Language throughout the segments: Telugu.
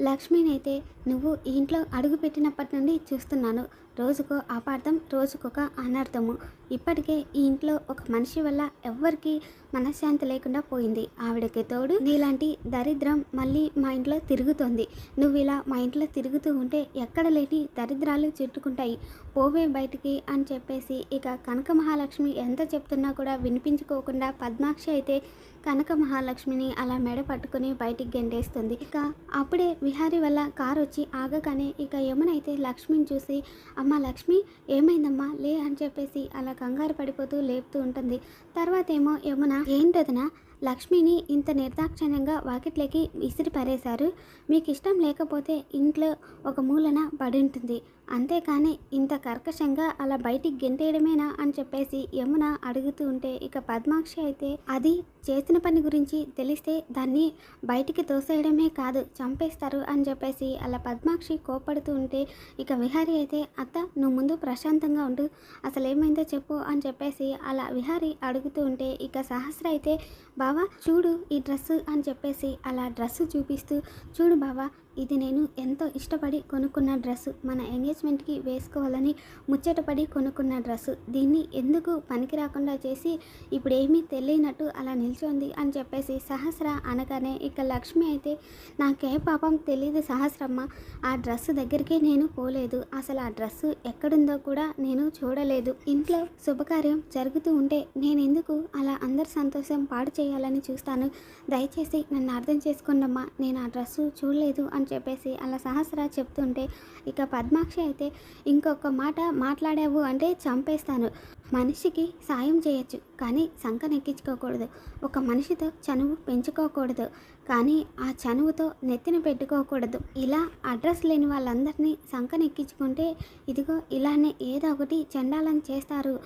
లక్ష్మినైతే నువ్వు ఈ ఇంట్లో అడుగు పెట్టినప్పటి నుండి చూస్తున్నాను. రోజుకో అపార్థం రోజుకొక అనర్థము. ఇప్పటికే ఈ ఇంట్లో ఒక మనిషి వల్ల ఎవ్వరికి మనశ్శాంతి లేకుండా పోయింది. ఆవిడకి తోడు నీలాంటి దరిద్రం మళ్ళీ మా ఇంట్లో తిరుగుతోంది. నువ్వు ఇలా మా ఇంట్లో తిరుగుతూ ఉంటే ఎక్కడ లేని దరిద్రాలు చుట్టుకుంటాయి. పోవే బయటికి అని చెప్పేసి ఇక కనక మహాలక్ష్మి ఎంత చెప్తున్నా కూడా వినిపించుకోకుండా పద్మాక్షి అయితే కనక మహాలక్ష్మిని అలా మెడ పట్టుకుని బయటికి గెంటేస్తుంది. ఇక అప్పుడే విహారీ వల్ల కారు వచ్చి ఆగగానే ఇక యమున అయితే లక్ష్మిని చూసి అమ్మ లక్ష్మి ఏమైందమ్మా? లే అని చెప్పేసి అలా కంగారు పడిపోతూ లేపుతూ ఉంటుంది. తర్వాత ఏమో యమున ఏంటదనా? లక్ష్మిని ఇంత నిర్దాక్షిణ్యంగా వాకిట్లోకి విసిరి పారేశారు మీకు ఇష్టం లేకపోతే ఇంట్లో ఒక మూలన పడి ఉంటుంది అంతేకాని ఇంత కర్కశంగా అలా బయటికి గెంటేయడమేనా అని చెప్పేసి యమున అడుగుతూ ఉంటే ఇక పద్మాక్షి అయితే అది చేసిన పని గురించి తెలిస్తే దాన్ని బయటికి తోసేయడమే కాదు చంపేస్తారు అని చెప్పేసి అలా పద్మాక్షి కోపడుతూ ఉంటే ఇక విహారి అయితే అత్త నువ్వు ముందు ప్రశాంతంగా ఉండు అసలు ఏమైందో చెప్పు అని చెప్పేసి అలా విహారి అడుగుతూ ఉంటే ఇక సహస్ర అయితే బావా చూడు ఈ డ్రెస్సు అని చెప్పేసి అలా డ్రెస్సు చూపిస్తూ చూడు బావా ఇది నేను ఎంతో ఇష్టపడి కొనుక్కున్న డ్రెస్సు. మన ఎంగేజ్మెంట్కి వేసుకోవాలని ముచ్చటపడి కొనుక్కున్న డ్రెస్సు. దీన్ని ఎందుకు పనికి రాకుండా చేసి ఇప్పుడు ఏమీ తెలియనట్టు అలా నిల్చోంది అని చెప్పేసి సహస్ర అనగానే ఇక లక్ష్మి అయితే నాకే పాపం తెలియదు సహస్రమ్మ. ఆ డ్రెస్సు దగ్గరికే నేను పోలేదు. అసలు ఆ డ్రెస్సు ఎక్కడుందో కూడా నేను చూడలేదు. ఇంట్లో శుభకార్యం జరుగుతూ ఉంటే నేను ఎందుకు అలా అందరి సంతోషం పాడు చేయాలని చూస్తాను? దయచేసి నన్ను అర్థం చేసుకోండమ్మా. నేను ఆ డ్రెస్సు చూడలేదు అని చెప్పేసి అలా సహస్ర చెప్తుంటే ఇక పద్మాక్షి అయితే ఇంకొక మాట మాట్లాడావు అంటే చంపేస్తాను. మనిషికి సాయం చేయొచ్చు కానీ సంకనెక్కించుకోకూడదు ఒక మనిషితో చనువు పెంచుకోకూడదు కానీ ఆ చనువుతో నెత్తిన పెట్టుకోకూడదు. ఇలా అడ్రస్ లేని వాళ్ళందరినీ సంకనెక్కించుకుంటే ఇదిగో ఇలానే ఏదో ఒకటి చెండాలని చేస్తారు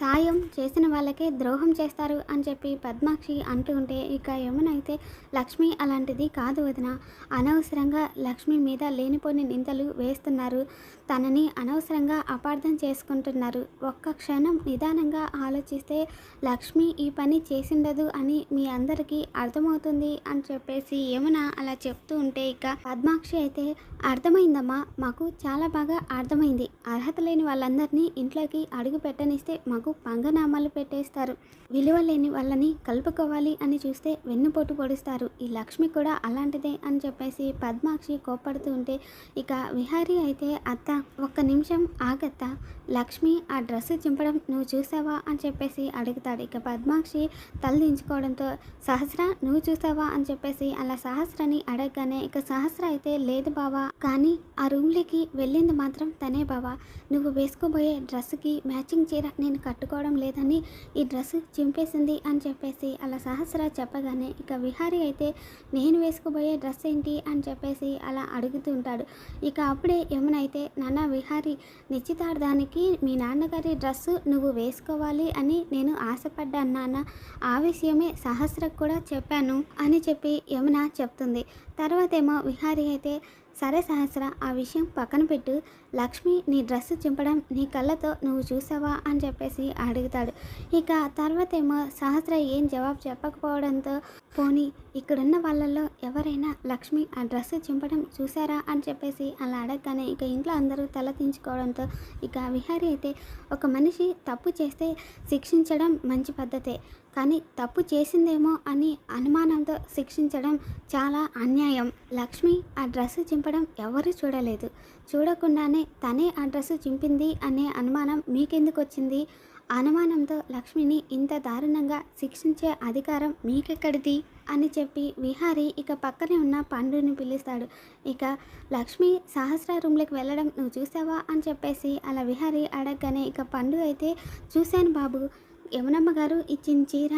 సాయం చేసిన వాళ్ళకే ద్రోహం చేస్తారు అని చెప్పి పద్మాక్షి అంటూ ఉంటే ఇక యమునైతే లక్ష్మి అలాంటిది కాదు వదిన. అనవసరంగా లక్ష్మి మీద లేనిపోని నిందలు వేస్తున్నారు. తనని అనవసరంగా అపార్థం చేసుకుంటున్నారు. ఒక్క క్షణం నిదానంగా ఆలోచిస్తే లక్ష్మి ఈ పని చేసిండదు అని మీ అందరికీ అర్థమవుతుంది అని చెప్పేసి యమున అలా చెప్తూ ఉంటే ఇక పద్మాక్షి అయితే అర్థమైందమ్మా మాకు చాలా బాగా అర్థమైంది. అర్హత లేని వాళ్ళందరినీ ఇంట్లోకి అడుగు పెట్టనిస్తే మాకు పంగనామాలు పెట్టేస్తారు. విలువ లేని వాళ్ళని కలుపుకోవాలి అని చూస్తే వెన్నుపోటు పొడుస్తారు. ఈ లక్ష్మి కూడా అలాంటిదే అని చెప్పేసి పద్మాక్షి కోపడుతూ ఉంటే ఇక విహారీ అయితే అత్త ఒక్క నిమిషం ఆగత్త. లక్ష్మి ఆ డ్రెస్సు చింపడం నువ్వు చూసావా? అని చెప్పేసి అడుగుతాడు. ఇక పద్మాక్షి తల దించుకోవడంతో సహస్ర నువ్వు చూసావా? అని చెప్పేసి అలా సహస్రని అడగగానే ఇక సహస్ర అయితే లేదు బావా. కానీ ఆ రూమ్లోకి వెళ్ళింది మాత్రం తనే బావా. నువ్వు వేసుకోబోయే డ్రెస్సుకి మ్యాచింగ్ చీర నేను పట్టుకోవడం లేదని ఈ డ్రెస్ చింపేసింది అని చెప్పేసి అలా సహస్ర చెప్పగానే ఇక విహారీ అయితే నేను వేసుకోబోయే డ్రెస్ ఏంటి అని చెప్పేసి అలా అడుగుతుంటాడు ఇక అప్పుడే యమునైతే నాన్న విహారీ నిశ్చితార్థానికి మీ నాన్నగారి డ్రెస్సు నువ్వు వేసుకోవాలి అని నేను ఆశపడ్డాను నాన్న. ఆ విషయమే సహస్రకు కూడా చెప్పాను అని చెప్పి యమున చెప్తుంది. తర్వాత ఏమో విహారీ అయితే సరే సహస్ర ఆ విషయం పక్కన పెట్టు. లక్ష్మి నీ డ్రెస్సు చింపడం నీ కళ్ళతో నువ్వు చూసావా అని చెప్పేసి అడుగుతాడు. ఇక తర్వాత ఏమో సహస్ర ఏం జవాబు చెప్పకపోవడంతో పోనీ ఇక్కడున్న వాళ్ళల్లో ఎవరైనా లక్ష్మి ఆ డ్రెస్ చింపడం చూసారా అని చెప్పేసి అలా అడగగానే ఇక ఇంట్లో అందరూ తల దించుకోవడంతో ఇక విహారీ అయితే ఒక మనిషి తప్పు చేస్తే శిక్షించడం మంచి పద్ధతే. కానీ తప్పు చేసిందేమో అని అనుమానంతో శిక్షించడం చాలా అన్యాయం. లక్ష్మి ఆ డ్రెస్సు చింపడం ఎవరు చూడలేదు. చూడకుండానే తనే ఆ డ్రెస్సు చింపింది అనే అనుమానం మీకెందుకు వచ్చింది అనుమానంతో లక్ష్మిని ఇంత దారుణంగా శిక్షించే అధికారం మీకెక్కడిది? అని చెప్పి విహారీ ఇక పక్కనే ఉన్న పండుని పిలుస్తాడు. ఇక లక్ష్మి సహస్ర రూమ్లోకి వెళ్ళడం నువ్వు చూసావా? అని చెప్పేసి అలా విహారీ అడగగానే ఇక పండు అయితే చూశాను బాబు. యమునమ్మ గారు ఇచ్చిన చీర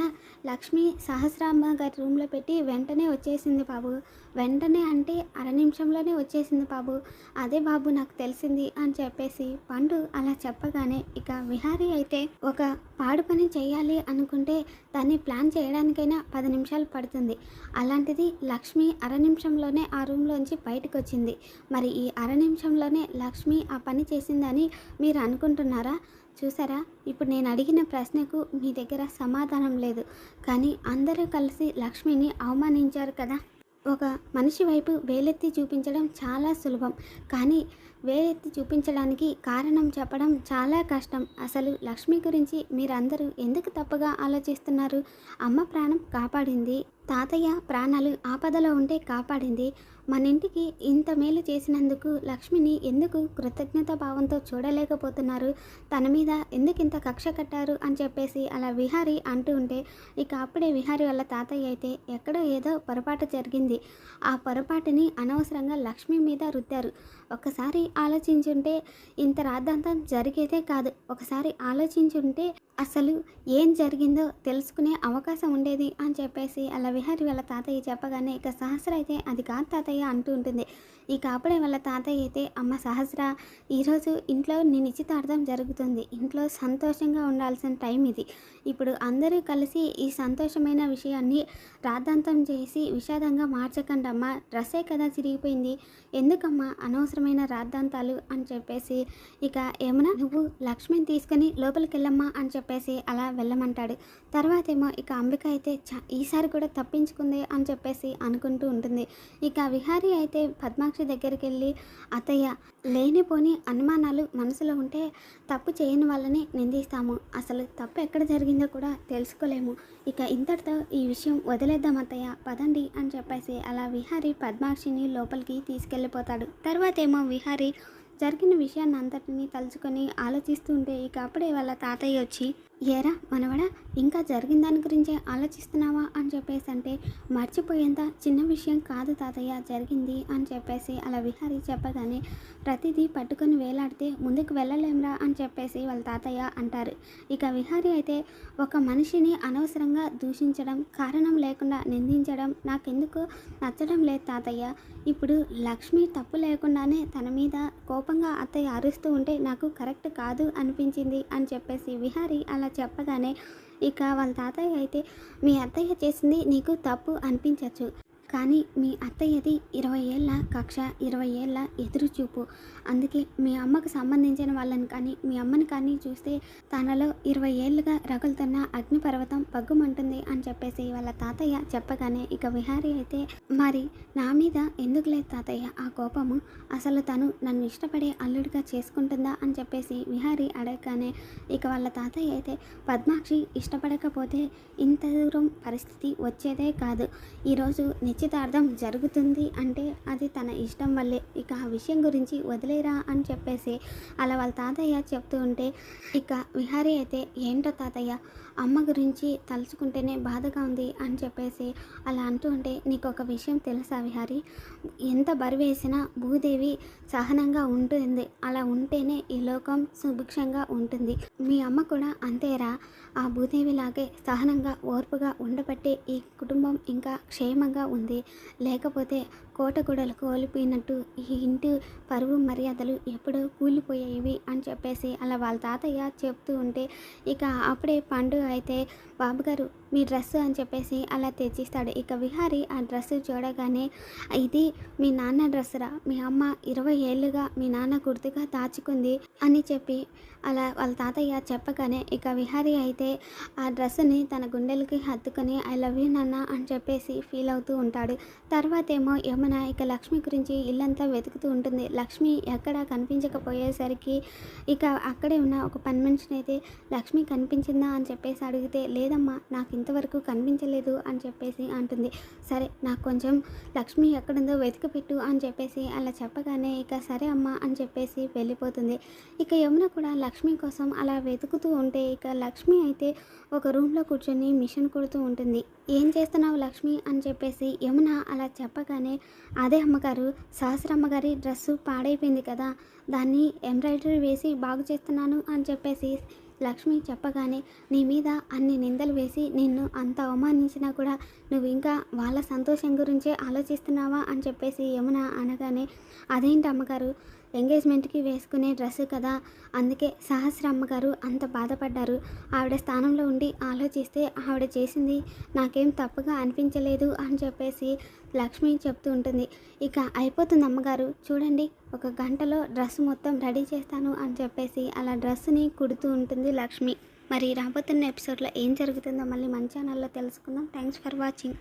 లక్ష్మి సహస్రామ్మ గారి రూమ్లో పెట్టి వెంటనే వచ్చేసింది బాబు. వెంటనే అంటే అర నిమిషంలోనే వచ్చేసింది బాబు. అదే బాబు నాకు తెలిసింది అని చెప్పేసి పండు అలా చెప్పగానే ఇక విహారీ అయితే ఒక పాడు పని చేయాలి అనుకుంటే దాన్ని ప్లాన్ చేయడానికైనా పది నిమిషాలు పడుతుంది. అలాంటిది లక్ష్మి అర నిమిషంలోనే ఆ రూమ్లోంచి బయటకు వచ్చింది మరి ఈ అర నిమిషంలోనే లక్ష్మి ఆ పని చేసిందని మీరు అనుకుంటున్నారా? చూసారా? ఇప్పుడు నేను అడిగిన ప్రశ్నకు మీ దగ్గర సమాధానం లేదు. కానీ అందరూ కలిసి లక్ష్మిని అవమానించారు కదా? ఒక మనిషి వైపు వేలెత్తి చూపించడం చాలా సులభం. కానీ వేలెత్తి చూపించడానికి కారణం చెప్పడం చాలా కష్టం. అసలు లక్ష్మి గురించి మీరందరూ ఎందుకు తప్పుగా ఆలోచిస్తున్నారు? అమ్మ ప్రాణం కాపాడింది. తాతయ్య ప్రాణాలు ఆపదలో ఉంటే కాపాడింది. మన ఇంటికి ఇంత మేలు చేసినందుకు లక్ష్మిని ఎందుకు కృతజ్ఞత భావంతో చూడలేకపోతున్నారు? తన మీద ఎందుకు ఇంత కక్ష కట్టారు? అని చెప్పేసి అలా విహారి అంటూ ఉంటే ఇక అప్పుడే విహారి వాళ్ళ తాతయ్య అయితే ఎక్కడో ఏదో పొరపాటు జరిగింది. ఆ పొరపాటుని అనవసరంగా లక్ష్మి మీద రుద్దారు. ఒకసారి ఆలోచించుంటే ఇంత రాద్ధాంతం జరిగేదే కాదు. ఒకసారి ఆలోచించుంటే అసలు ఏం జరిగిందో తెలుసుకునే అవకాశం ఉండేది అని చెప్పేసి అలా విహారి వాళ్ళ తాతయ్య చెప్పగానే ఇక సహస్ర అయితే అది కాదు తాతయ్య అంటూ ఉంటుంది. ఇక అప్పుడే వాళ్ళ తాతయ్య అయితే అమ్మ సహస్ర ఈరోజు ఇంట్లో నీ నిశ్చితార్థం జరుగుతుంది. ఇంట్లో సంతోషంగా ఉండాల్సిన టైం ఇది. ఇప్పుడు అందరూ కలిసి ఈ సంతోషమైన విషయాన్ని రాద్ధాంతం చేసి విషాదంగా మార్చకండి అమ్మ డ్రెస్సే కదా చిరిగిపోయింది. ఎందుకమ్మా అనవసరమైన రాద్ధాంతాలు? అని చెప్పేసి ఇక ఏమన్నా నువ్వు లక్ష్మిని తీసుకొని లోపలికి వెళ్ళమ్మా అని చెప్పేసి అలా వెళ్ళమంటాడు. తర్వాత ఏమో ఇక అంబిక అయితే ఈసారి కూడా తప్పించుకుంది అని చెప్పేసి అనుకుంటూ ఉంటుంది. ఇక విహారీ అయితే పద్మాక్ష దగ్గరికి వెళ్ళి అత్తయ్య లేనిపోని అనుమానాలు మనసులో ఉంటే తప్పు చేయని వాళ్ళని నిందిస్తాము. అసలు తప్పు ఎక్కడ జరిగిందో కూడా తెలుసుకోలేము. ఇక ఇంతటితో ఈ విషయం వదిలేద్దాం అత్తయ్య. పదండి అని చెప్పేసి అలా విహారీ పద్మాక్షిని లోపలికి తీసుకెళ్ళిపోతాడు. తర్వాత ఏమో విహారీ జరిగిన విషయాన్ని అంతటిని తలుచుకొని ఆలోచిస్తూ ఉంటే ఇక అప్పుడే వాళ్ళ తాతయ్య వచ్చి ఏరా మనవడా ఇంకా జరిగిన దాని గురించే ఆలోచిస్తున్నావా అని చెప్పేసి అంటే మర్చిపోయేంత చిన్న విషయం కాదు తాతయ్య జరిగింది అని చెప్పేసి అలా విహారీ చెప్పగానే ప్రతిదీ పట్టుకొని వేలాడితే ముందుకు వెళ్ళలేంరా అని చెప్పేసి వాళ్ళ తాతయ్య అంటారు. ఇక విహారీ అయితే ఒక మనిషిని అనవసరంగా దూషించడం కారణం లేకుండా నిందించడం నాకెందుకు? నచ్చడం లేదు తాతయ్య. ఇప్పుడు లక్ష్మి తప్పు లేకుండానే తన మీద కోపంగా అత్తయ్య అరుస్తూ ఉంటే నాకు కరెక్ట్ కాదు అనిపించింది అని చెప్పేసి విహారీ అలా చెప్పగానే ఇక వాళ్ళ తాతయ్య అయితే మీ అత్తయ్య చేసింది నీకు తప్పు అనిపించవచ్చు కానీ మీ అత్తయ్యది ఇరవై ఏళ్ళ కక్ష ఇరవై ఏళ్ళ ఎదురు చూపు అందుకే మీ అమ్మకు సంబంధించిన వాళ్ళని కానీ మీ అమ్మని కానీ చూస్తే తనలో ఇరవై ఏళ్ళుగా రగులుతున్న అగ్నిపర్వతం పగ్గుమంటుంది అని చెప్పేసి వాళ్ళ తాతయ్య చెప్పగానే ఇక విహారీ అయితే మరి నా మీద ఎందుకు లేదు తాతయ్య ఆ కోపము? అసలు తను నన్ను ఇష్టపడే అల్లుడిగా చేసుకుంటుందా? అని చెప్పేసి విహారీ అడగగానే ఇక వాళ్ళ తాతయ్య అయితే పద్మాక్షి ఇష్టపడకపోతే ఇంత దూరం పరిస్థితి వచ్చేదే కాదు. ఈరోజు నిశ్చితార్థం జరుగుతుంది అంటే అది తన ఇష్టం వల్లే. ఇక ఆ విషయం గురించి వదిలేరా అని చెప్పేసి అలా వాళ్ళ తాతయ్య చెప్తూ ఉంటే ఇక విహారీ అయితే ఏంటో తాతయ్య అమ్మ గురించి తలుచుకుంటేనే బాధగా ఉంది అని చెప్పేసి అలా అంటూ ఉంటే నీకు ఒక విషయం తెలుసా విహారీ? ఎంత బరువేసినా భూదేవి సహనంగా ఉంటుంది. అలా ఉంటేనే ఈ లోకం సుభిక్షంగా ఉంటుంది. మీ అమ్మ కూడా అంతేరా? ఆ భూదేవిలాగే సహనంగా ఓర్పుగా ఉండబట్టే ఈ కుటుంబం ఇంకా క్షేమంగా ఉంది. లేకపోతే కోటగూడలు కోల్పోయినట్టు ఈ ఇంటి పరువు మర్యాదలు ఎప్పుడో కూలిపోయేవి అని చెప్పేసి అలా వాళ్ళ తాతయ్య చెప్తూ ఉంటే ఇక అప్పుడే పండు అయితే బాబుగారు మీ డ్రెస్ అని చెప్పేసి అలా తెచ్చిస్తాడు. ఇక విహారి ఆ డ్రెస్ చూడగానే ఇది మీ నాన్న డ్రెస్సురా? మీ అమ్మ ఇరవై ఏళ్ళుగా మీ నాన్న గుర్తుగా దాచుకుంది అని చెప్పి అలా వాళ్ళ తాతయ్య చెప్పగానే ఇక విహారి అయితే ఆ డ్రెస్సుని తన గుండెలకి హత్తుకొని ఐ లవ్ యూ నాన్న అని చెప్పేసి ఫీల్ అవుతూ ఉంటాడు. తర్వాత ఏమో మన ఇక లక్ష్మి గురించి ఇల్లంతా వెతుకుతూ ఉంటుంది. లక్ష్మి ఎక్కడ కనిపించకపోయేసరికి ఇక అక్కడే ఉన్న ఒక పని మనిషిని అయితే లక్ష్మి కనిపించిందా? అని చెప్పేసి అడిగితే లేదమ్మా నాకు ఇంతవరకు కనిపించలేదు అని చెప్పేసి అంటుంది. సరే నాకు కొంచెం లక్ష్మి ఎక్కడుందో వెతికి పెట్టు అని చెప్పేసి అలా చెప్పగానే ఇక సరే అమ్మా అని చెప్పేసి వెళ్ళిపోతుంది. ఇక యమున కూడా లక్ష్మి కోసం అలా వెతుకుతూ ఉంటే ఇక లక్ష్మి అయితే ఒక రూమ్లో కూర్చొని మిషన్ కొడుతూ ఉంటుంది. ఏం చేస్తున్నావు లక్ష్మి అని చెప్పేసి యమున అలా చెప్పగానే అదే అమ్మగారు సహస్రమ్మగారి డ్రెస్సు పాడైపోయింది కదా దాన్ని ఎంబ్రాయిడరీ వేసి బాగు చేస్తున్నాను అని చెప్పేసి లక్ష్మి చెప్పగానే నీ మీద అన్ని నిందలు వేసి నిన్ను అంత అవమానించినా కూడా నువ్వు ఇంకా వాళ్ళ సంతోషం గురించే ఆలోచిస్తున్నావా? అని చెప్పేసి యమున అనగానే అదేంటి అమ్మగారు ఎంగేజ్మెంట్కి వేసుకునే డ్రెస్సు కదా. అందుకే సహస్ర అమ్మగారు అంత బాధపడ్డారు. ఆవిడ స్థానంలో ఉండి ఆలోచిస్తే ఆవిడ చేసింది నాకేం తప్పుగా అనిపించలేదు అని చెప్పేసి లక్ష్మి చెప్తూ ఉంటుంది. ఇక అయిపోతుంది అమ్మగారు చూడండి ఒక గంటలో డ్రెస్ మొత్తం రెడీ చేస్తాను అని చెప్పేసి అలా డ్రెస్ని కుడుతూ ఉంటుంది లక్ష్మి. మరి రాబోతున్న ఎపిసోడ్లో ఏం జరుగుతుందో మళ్ళీ మన ఛానల్లో తెలుసుకుందాం. Thanks for watching.